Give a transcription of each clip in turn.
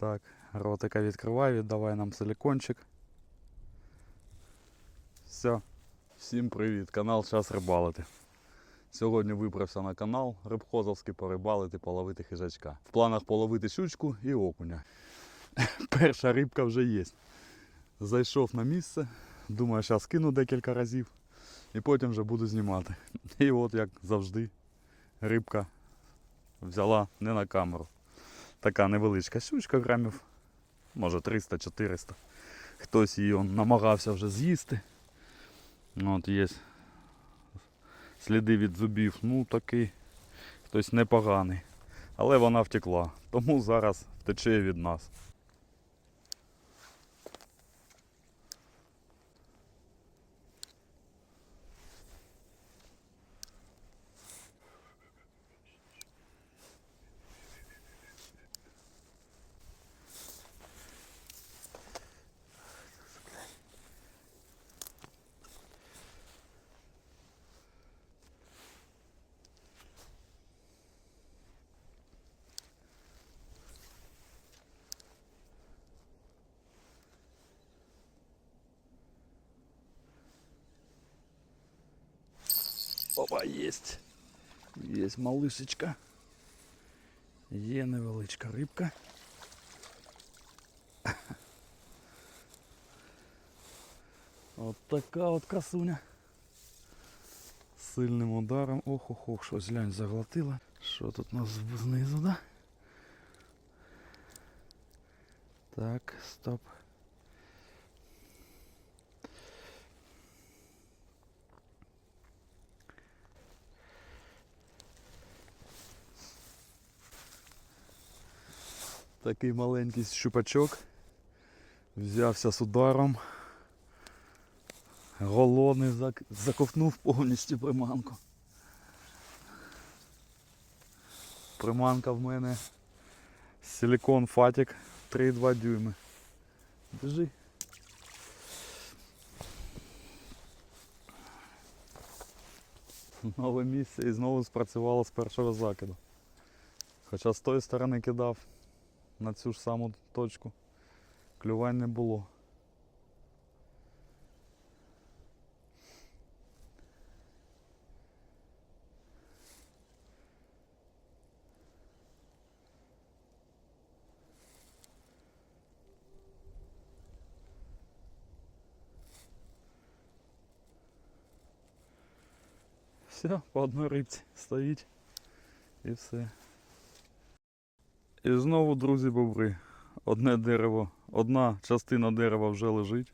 Так, ротика відкривай, віддавай нам силікончик. Все. Всім привіт, канал Час рибалити. Сьогодні виправся на канал Рибхозовський порибалити, половити хижачка. В планах половити щучку і окуня. Перша рибка вже є. Зайшов на місце, думаю, зараз кину декілька разів і потім вже буду знімати. І от як завжди, рибка взяла не на камеру. Така невеличка щучка грамів, може 300-400. Хтось її он, намагався вже з'їсти. От є сліди від зубів, ну такий хтось непоганий. Але вона втекла. Тому зараз втече від нас. Опа, єсть. Є малишечка. Є невеличка рибка. От така от красуня. З Сильним ударом. Ох, ох, ох, щось глянь заглотила. Що тут у нас знизу, да? Так, стоп. Такий маленький щупачок. Взявся з ударом. Голодний зак... заковтнув повністю приманку. Приманка в мене силикон фатік 3,2 дюйми. Держи. Нове місце і знову спрацювало з першого закиду. Хоча з тої сторони кидав на цю ж саму точку. Клювань не було. Все, по одній рибці стоїть і все. І знову, друзі, бобри. Одне дерево, одна частина дерева вже лежить.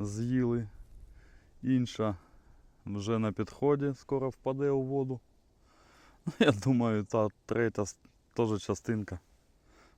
З'їли. Інша вже на підході, скоро впаде у воду. Ну, Я думаю, та третя теж частинка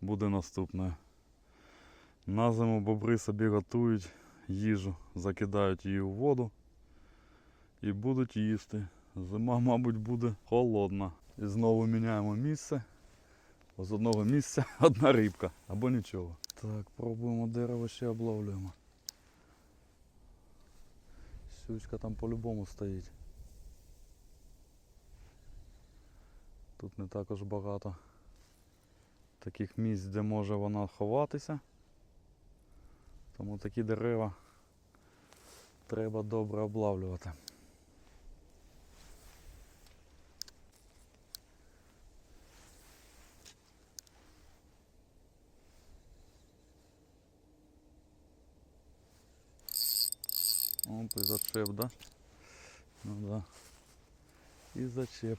буде наступною. На зиму бобри собі готують їжу, закидають її у воду і будуть їсти. Зима, мабуть, буде холодна. І знову міняємо місце. З одного місця одна рибка або нічого. Так, пробуємо дерево ще обловлюємо. Щучка там по-любому стоїть. Тут не також багато таких місць, де може вона ховатися. Тому такі дерева треба добре облавлювати. І зачеп, да? Ну да. І зачеп.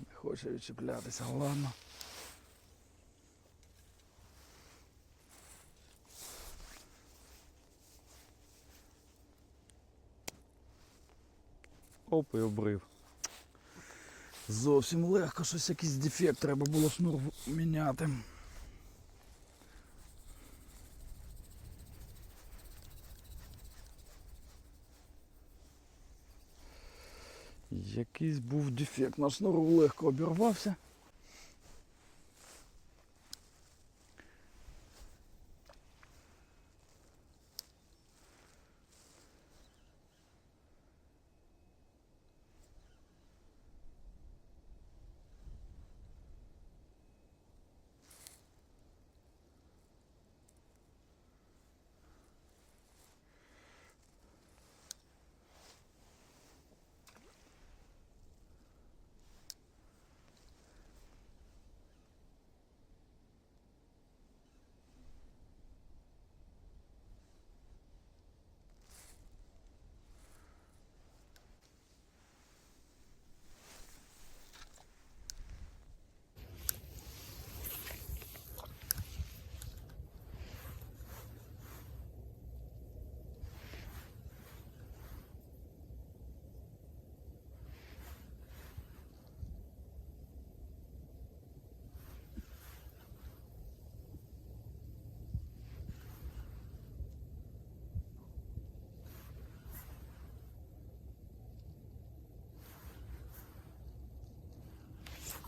Не хоче відчіплятися, ладно. Оп, і обрив. Зовсім легко, щось якийсь дефект, треба було шнур міняти. Якийсь був дефект, на шнуру легко обірвався.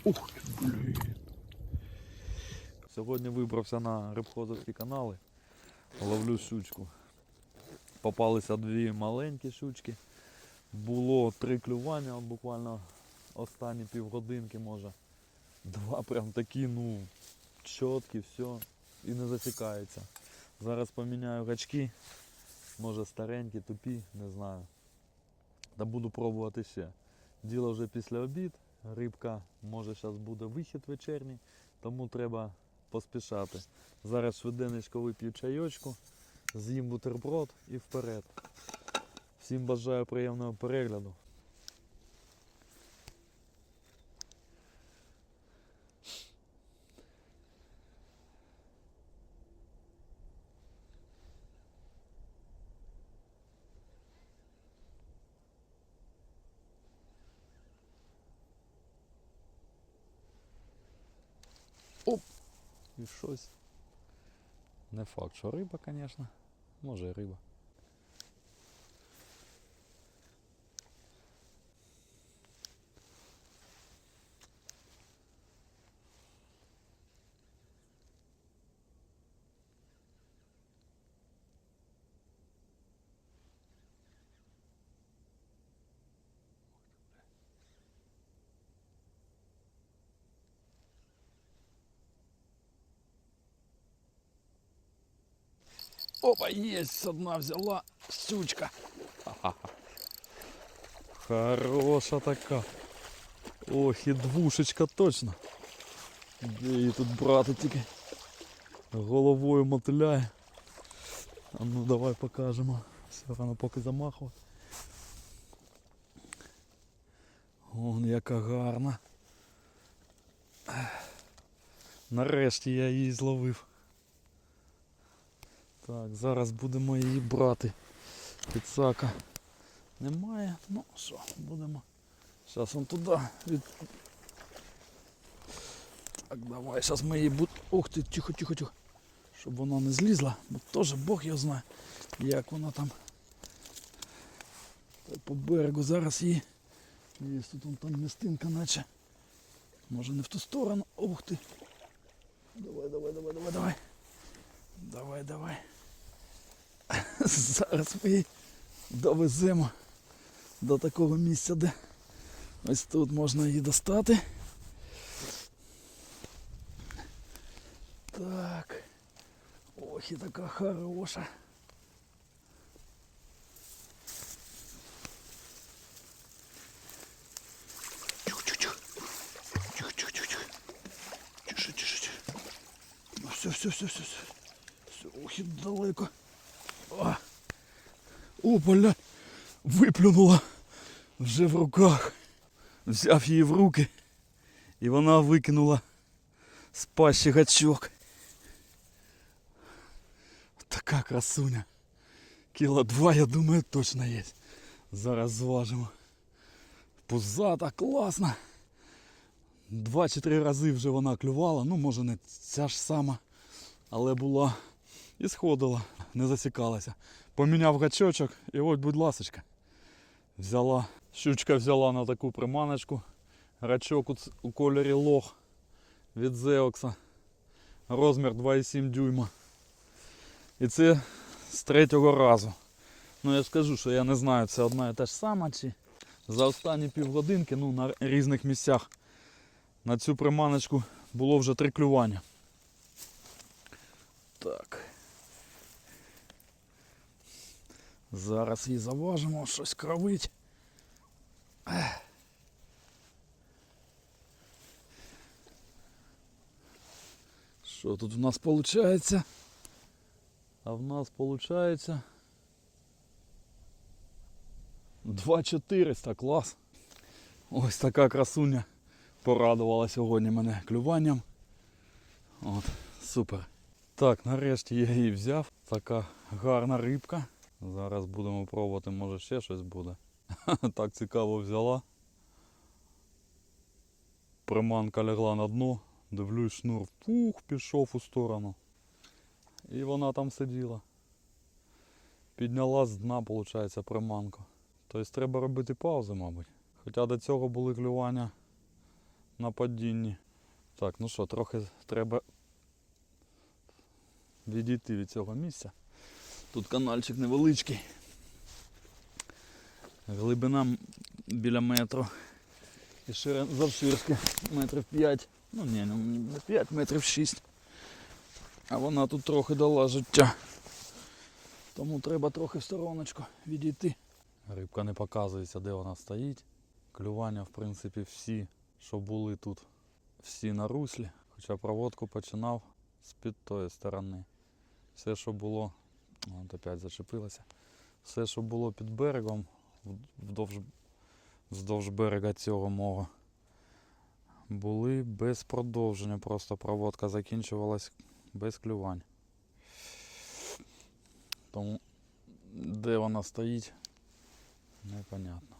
Ух, блін. Сьогодні вибрався на рибхозовські канали. Ловлю щучку. Попалися дві маленькі щучки. Було три клювання, буквально останні півгодинки може. Два прям такі, ну, чіткі, все. І не засікається. Зараз поміняю гачки. Може старенькі, тупі, не знаю. Та буду пробувати ще. Діло вже після обід. Рибка, може зараз буде вихід вечірній, тому треба поспішати. Зараз швиденечко вип'ю чайочку, з'їм бутерброд і вперед. Всім бажаю приємного перегляду. Щось. Не факт, що риба, звісно. Може і риба. Опа, есть, одна взяла щучка. Ха-ха-ха. Хороша така. Ох, і двушечка точно. Де її тут брати тільки головою мотиляє. А ну давай покажемо. Все рано поки замахувати. Вон яка гарна. Нарешті я її зловив. Так, зараз будемо її брати. Підсака немає. Ну що, будемо. Зараз он туди від. Так, давай, зараз ми її будемо. Ух ти, тихо, тихо, тихо. Щоб вона не злізла, бо теж Бог його знає, як вона там. Та По берегу зараз її. Є тут вон там містинка наче. Може не в ту сторону. Ух ти. Давай, давай, давай, давай, давай. Давай, давай. Зараз ми її довеземо до такого місця, де ось тут можна її достати. Так. Ох, і така хороша. Ну все, все, все, все, все. Все, ох, і далеко. О, бля, виплюнула вже в руках. Взяв її в руки і вона викинула з пащі гачок. Така красуня. Кіло два, я думаю, точно є. Зараз зважимо. Пузата, класна. Два чи три рази вже вона клювала, ну може не ця ж сама, але була і сходила, не засікалася. Поміняв гачочок і от, будь ласочка, взяла. Щучка взяла на таку приманочку. Гачок у, кольорі лох від Зеокса. Розмір 2,7 дюйма. І це з третього разу. Ну я ж кажу, що я не знаю, це одна і та ж сама чи за останні півгодинки ну, на різних місцях на цю приманочку було вже три клювання. Так. Зараз її заважимо, щось кровить. Що тут в нас виходить? А в нас виходить 2400, клас. Ось така красуня порадувала сьогодні мене клюванням. От, супер. Так, нарешті я її взяв. Така гарна рибка. Зараз будемо пробувати, може ще щось буде. Так цікаво взяла. Приманка лягла на дно, дивлюсь, шнур пух, пішов у сторону. І вона там сиділа. Підняла з дна, виходить, приманку. Тобто треба робити паузи, мабуть. Хоча до цього були клювання на падінні. Так, ну що, трохи треба відійти від цього місця. Тут канальчик невеличкий. Глибина біля метру. І ширин завширшки метрів 5. Ну ні, ну, не 5, метрів 6. А вона тут трохи дала життя. Тому треба трохи в стороночку відійти. Рибка не показується, де вона стоїть. Клювання, в принципі, всі, що були тут, всі на руслі. Хоча проводку починав з-під тої сторони. Все, що було, от опять зачепилося. Все, що було під берегом, вдовж, вздовж берега цього мого, були без продовження. Просто проводка закінчувалась без клювань. Тому де вона стоїть, непонятно.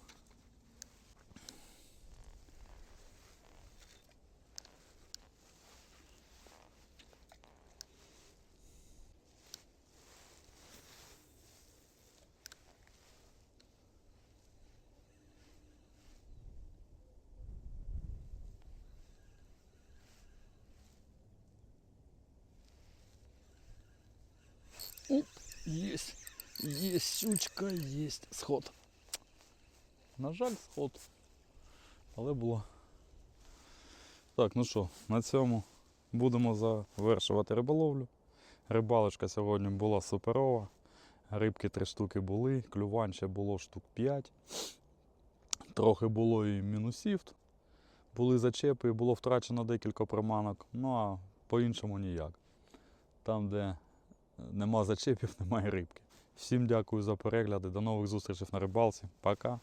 Есть, есть щучка, есть сход. На жаль, сход. Але було. Так, ну що, на цьому будемо завершувати риболовлю. Рибалочка сьогодні була суперова. Рибки три штуки були, клювань ще було штук 5. Трохи було і мінусів. Були зачепи, було втрачено декілька приманок. Ну а по-іншому ніяк. Там, де нема зачепів, немає рибки. Всім дякую за перегляди. До нових зустрічей на рибалці. Пока.